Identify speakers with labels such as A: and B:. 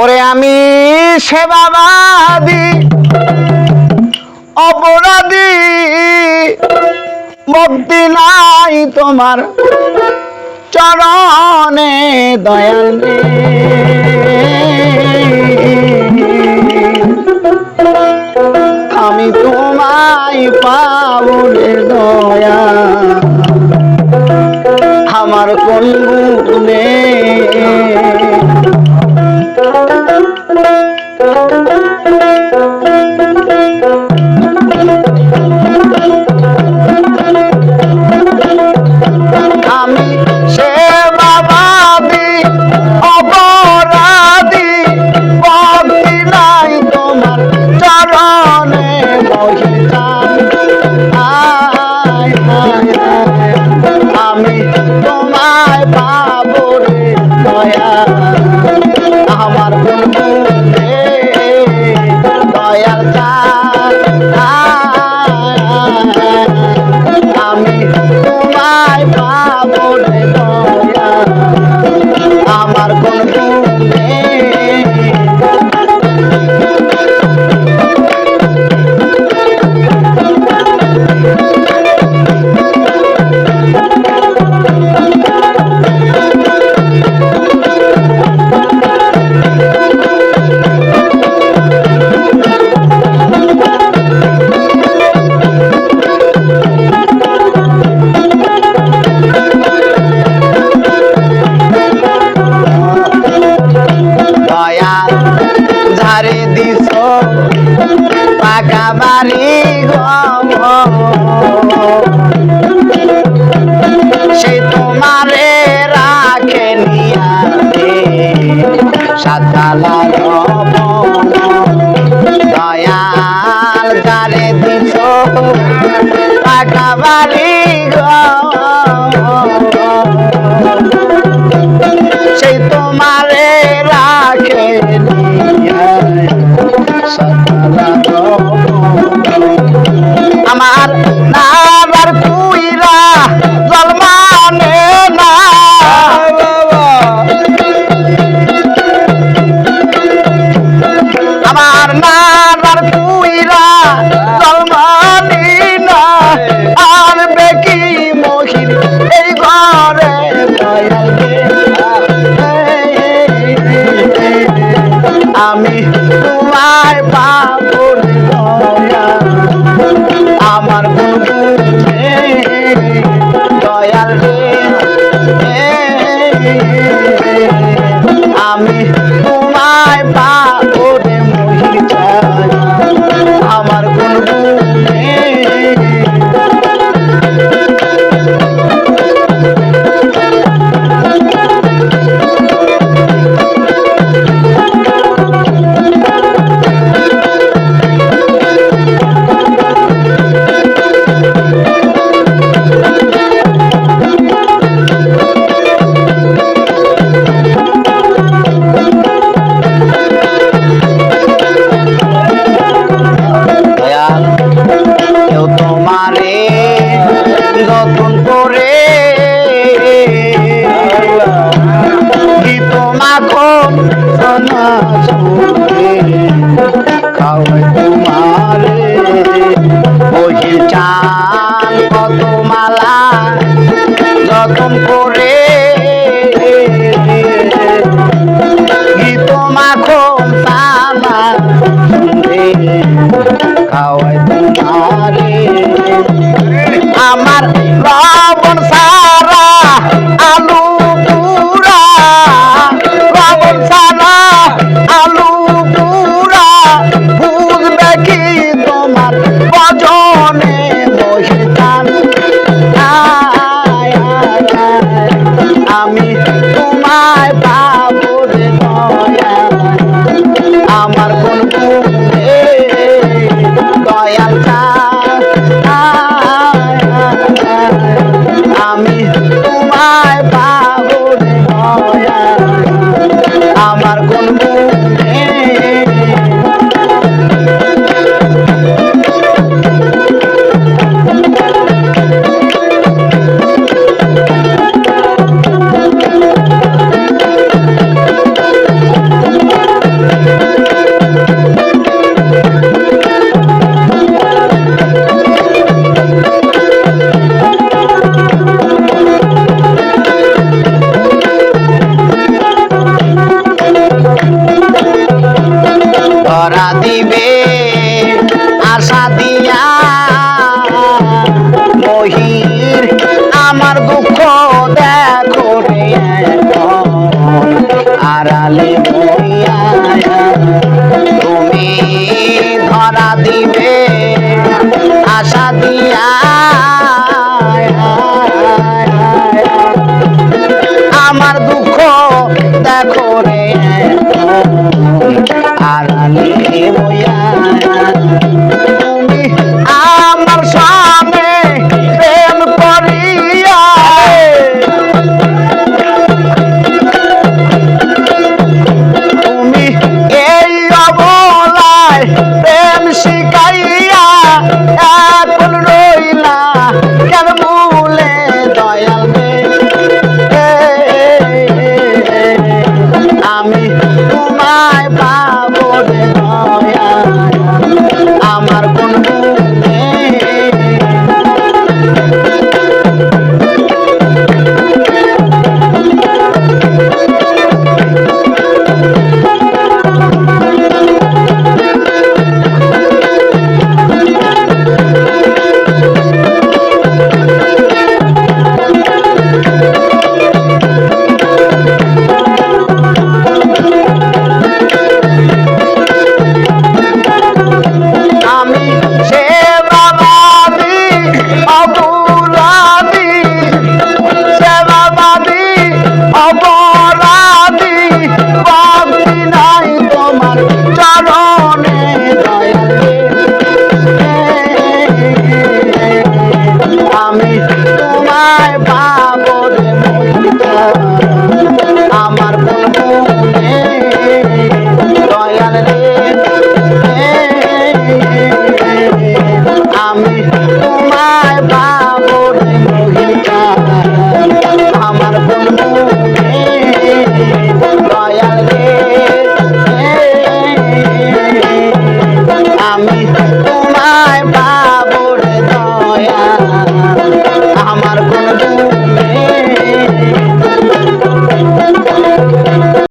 A: ওরে আমি সেবাবাদী অপরাধী। ভক্তি নাই তোমার চরণে দয়াল আমি তোমায় পাবনে দয়া আমার কোন গুণে bye. da da da da বহির চান কত মালা যতন করে গীত মাখন সালা খাওয়াই তোমারে আমার লবণ সা হবে আশা দিয়া মহির আমার দুঃখ দেখো আড়ালে Yeah.